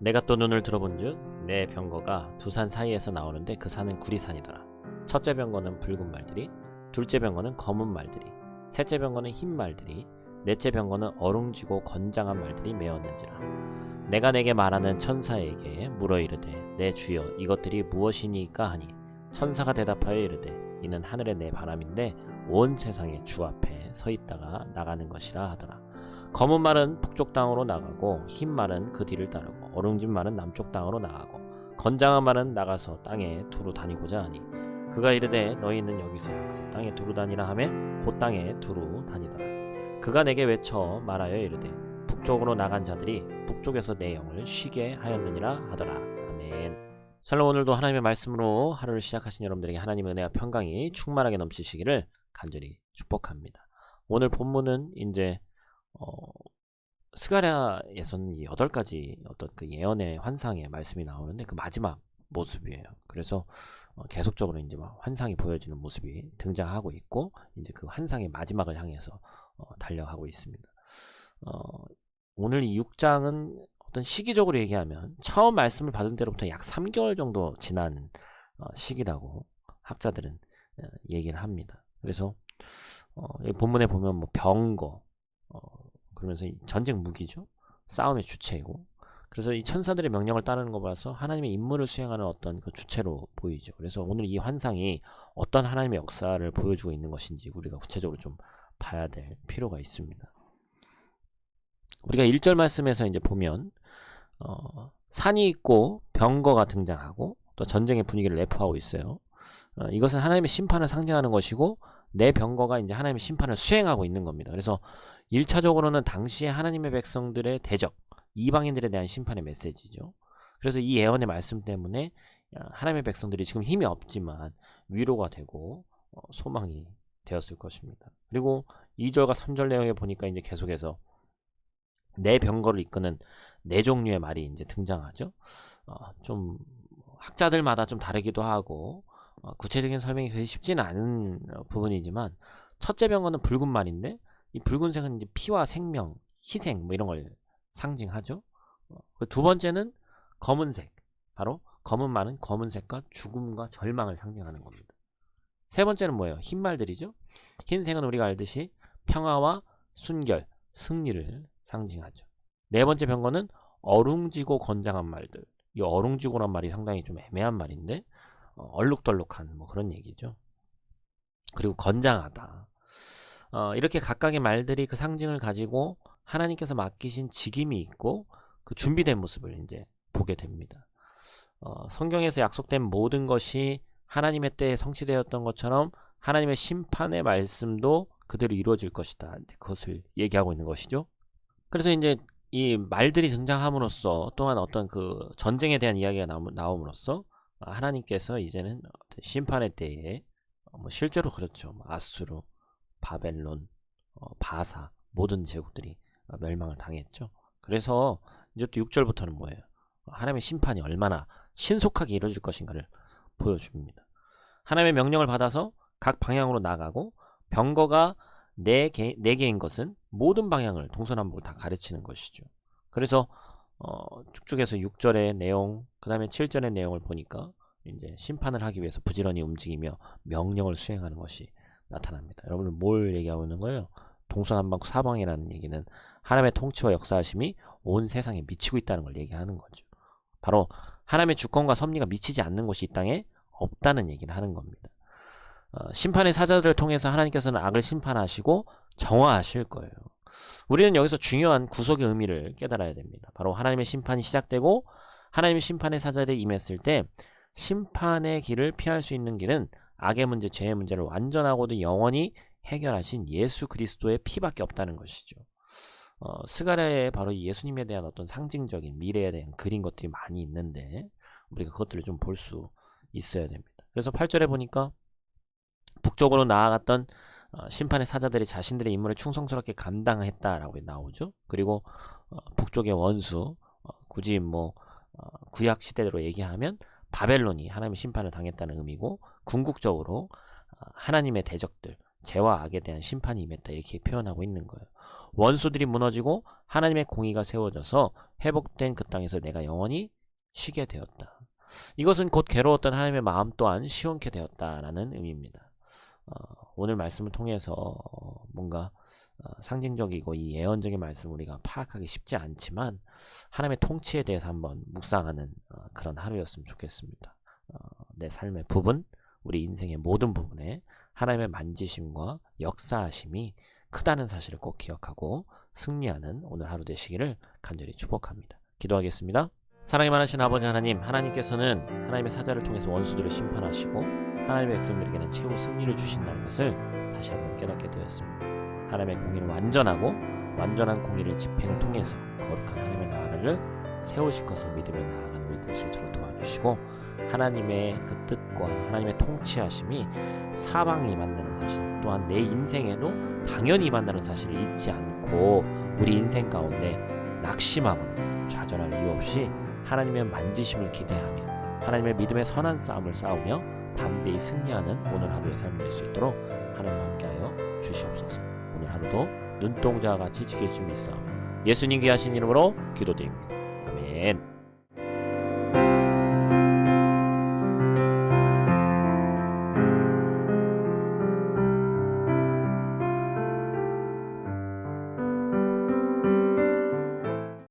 내가 또 눈을 들어본즉 내 병거가 두 산 사이에서 나오는데 그 산은 구리산이더라. 첫째 병거는 붉은 말들이, 둘째 병거는 검은 말들이, 셋째 병거는 흰 말들이, 넷째 병거는 어룽지고 건장한 말들이 메었는지라. 내가 내게 말하는 천사에게 물어 이르되 내 주여 이것들이 무엇이니까 하니 천사가 대답하여 이르되 이는 하늘의 내 바람인데 온 세상의 주 앞에 서 있다가 나가는 것이라 하더라. 검은 말은 북쪽 땅으로 나가고 흰 말은 그 뒤를 따르고 어룽진 말은 남쪽 땅으로 나가고 건장한 말은 나가서 땅에 두루 다니고자 하니 그가 이르되 너희는 여기서 나가서 땅에 두루 다니라 하매 곧 땅에 두루 다니더라. 그가 내게 외쳐 말하여 이르되 북쪽으로 나간 자들이 북쪽에서 내 영을 쉬게 하였느니라 하더라. 아멘. 샬롬 오늘도 하나님의 말씀으로 하루를 시작하신 여러분들에게 하나님의 은혜와 평강이 충만하게 넘치시기를 간절히 축복합니다. 오늘 본문은 이제 어, 스가랴에서는 이 여덟 가지 어떤 그 예언의 환상의 말씀이 나오는데 그 마지막 모습이에요. 그래서 어, 계속적으로 이제 막 환상이 보여지는 모습이 등장하고 있고 이제 그 환상의 마지막을 향해서 어, 달려가고 있습니다. 어, 오늘 이 6장은 어떤 시기적으로 얘기하면 처음 말씀을 받은 때로부터 약 3개월 정도 지난 어, 시기라고 학자들은 어, 얘기를 합니다. 그래서 어, 이 본문에 보면 뭐 병거 어, 그러면서 이 전쟁 무기죠. 싸움의 주체이고. 그래서 이 천사들의 명령을 따르는 거 봐서 하나님의 임무를 수행하는 어떤 그 주체로 보이죠. 그래서 오늘 이 환상이 어떤 하나님의 역사를 보여주고 있는 것인지 우리가 구체적으로 좀 봐야 될 필요가 있습니다. 우리가 1절 말씀에서 이제 보면 어, 산이 있고 병거가 등장하고 또 전쟁의 분위기를 내포하고 있어요. 어, 이것은 하나님의 심판을 상징하는 것이고 내 병거가 이제 하나님의 심판을 수행하고 있는 겁니다. 그래서 1차적으로는 당시에 하나님의 백성들의 대적, 이방인들에 대한 심판의 메시지죠. 그래서 이 예언의 말씀 때문에 하나님의 백성들이 지금 힘이 없지만 위로가 되고 어, 소망이 되었을 것입니다. 그리고 2절과 3절 내용에 보니까 이제 계속해서 내 병거를 이끄는 네 종류의 말이 이제 등장하죠. 어, 좀 학자들마다 좀 다르기도 하고 어, 구체적인 설명이 그리 쉽지는 않은 어, 부분이지만 첫째 병거는 붉은 말인데 이 붉은색은 이제 피와 생명, 희생 뭐 이런 걸 상징하죠. 어, 그두 번째는 검은색, 바로 검은 말은 검은색과 죽음과 절망을 상징하는 겁니다. 세 번째는 뭐예요? 흰 말들이죠. 흰색은 우리가 알듯이 평화와 순결, 승리를 상징하죠. 네 번째 병거는 어룽지고 건장한 말들. 이 어룽지고란 말이 상당히 좀 애매한 말인데 어, 얼룩덜룩한 뭐 그런 얘기죠. 그리고 건장하다. 어, 이렇게 각각의 말들이 그 상징을 가지고 하나님께서 맡기신 직임이 있고 그 준비된 모습을 이제 보게 됩니다. 어, 성경에서 약속된 모든 것이 하나님의 때에 성취되었던 것처럼 하나님의 심판의 말씀도 그대로 이루어질 것이다. 그것을 얘기하고 있는 것이죠. 그래서 이제 이 말들이 등장함으로써 또한 어떤 그 전쟁에 대한 이야기가 나옴- 나옴으로써 하나님께서 이제는 심판의 때에 어, 뭐 실제로 그렇죠. 뭐 아수르, 바벨론, 어, 바사 모든 제국들이 어, 멸망을 당했죠. 그래서 이제 또 6절부터는 뭐예요? 하나님의 심판이 얼마나 신속하게 이루어질 것인가를 보여줍니다. 하나님의 명령을 받아서 각 방향으로 나가고 병거가 네, 개, 네 개인 것은 모든 방향을 동서남북을 다 가르치는 것이죠. 그래서 어, 쭉쭉해서 6절의 내용, 그 다음에 7절의 내용을 보니까 이제 심판을 하기 위해서 부지런히 움직이며 명령을 수행하는 것이 나타납니다. 여러분은 뭘 얘기하고 있는 거예요? 동서남북 사방이라는 얘기는 하나님의 통치와 역사하심이 온 세상에 미치고 있다는 걸 얘기하는 거죠. 바로 하나님의 주권과 섭리가 미치지 않는 곳이 이 땅에 없다는 얘기를 하는 겁니다. 어, 심판의 사자들을 통해서 하나님께서는 악을 심판하시고 정화하실 거예요. 우리는 여기서 중요한 구속의 의미를 깨달아야 됩니다. 바로 하나님의 심판이 시작되고 하나님의 심판의 사자들이 임했을 때 심판의 길을 피할 수 있는 길은 악의 문제, 죄의 문제를 완전하고도 영원히 해결하신 예수 그리스도의 피밖에 없다는 것이죠. 어, 스가랴에 바로 이 예수님에 대한 어떤 상징적인 미래에 대한 그린 것들이 많이 있는데 우리가 그것들을 좀 볼 수 있어야 됩니다. 그래서 8절에 보니까 북쪽으로 나아갔던 어, 심판의 사자들이 자신들의 임무를 충성스럽게 감당했다라고 나오죠. 그리고 어, 북쪽의 원수, 어, 굳이 뭐 어, 구약 시대로 얘기하면 바벨론이 하나님의 심판을 당했다는 의미고 궁극적으로 어, 하나님의 대적들, 죄와 악에 대한 심판이 임했다 이렇게 표현하고 있는 거예요. 원수들이 무너지고 하나님의 공의가 세워져서 회복된 그 땅에서 내가 영원히 쉬게 되었다. 이것은 곧 괴로웠던 하나님의 마음 또한 시원케 되었다라는 의미입니다. 어, 오늘 말씀을 통해서 어, 뭔가 어, 상징적이고 이 예언적인 말씀을 우리가 파악하기 쉽지 않지만 하나님의 통치에 대해서 한번 묵상하는 어, 그런 하루였으면 좋겠습니다. 어, 내 삶의 부분, 우리 인생의 모든 부분에 하나님의 만지심과 역사하심이 크다는 사실을 꼭 기억하고 승리하는 오늘 하루 되시기를 간절히 축복합니다. 기도하겠습니다. 사랑이 많으신 아버지 하나님, 하나님께서는 하나님의 사자를 통해서 원수들을 심판하시고 하나님의 백성들에게는 최후 승리를 주신다는 것을 다시 한번 깨닫게 되었습니다. 하나님의 공의는 완전하고 완전한 공의를 집행을 통해서 거룩한 하나님의 나라를 세우실 것을 믿으며 나아가는 수 있도록 도와주시고 하나님의 그 뜻과 하나님의 통치하심이 사방이 임한다는 사실 또한 내 인생에도 당연히 임한다는 사실을 잊지 않고 우리 인생 가운데 낙심하거나 좌절할 이유 없이 하나님의 만지심을 기대하며 하나님의 믿음의 선한 싸움을 싸우며 담대히 승리하는 오늘 하루의 삶이 될 수 있도록 하나님 함께하여 주시옵소서. 오늘 하루도 눈동자와 같이 지킬 수 있사오며 예수님 귀하신 이름으로 기도드립니다. 아멘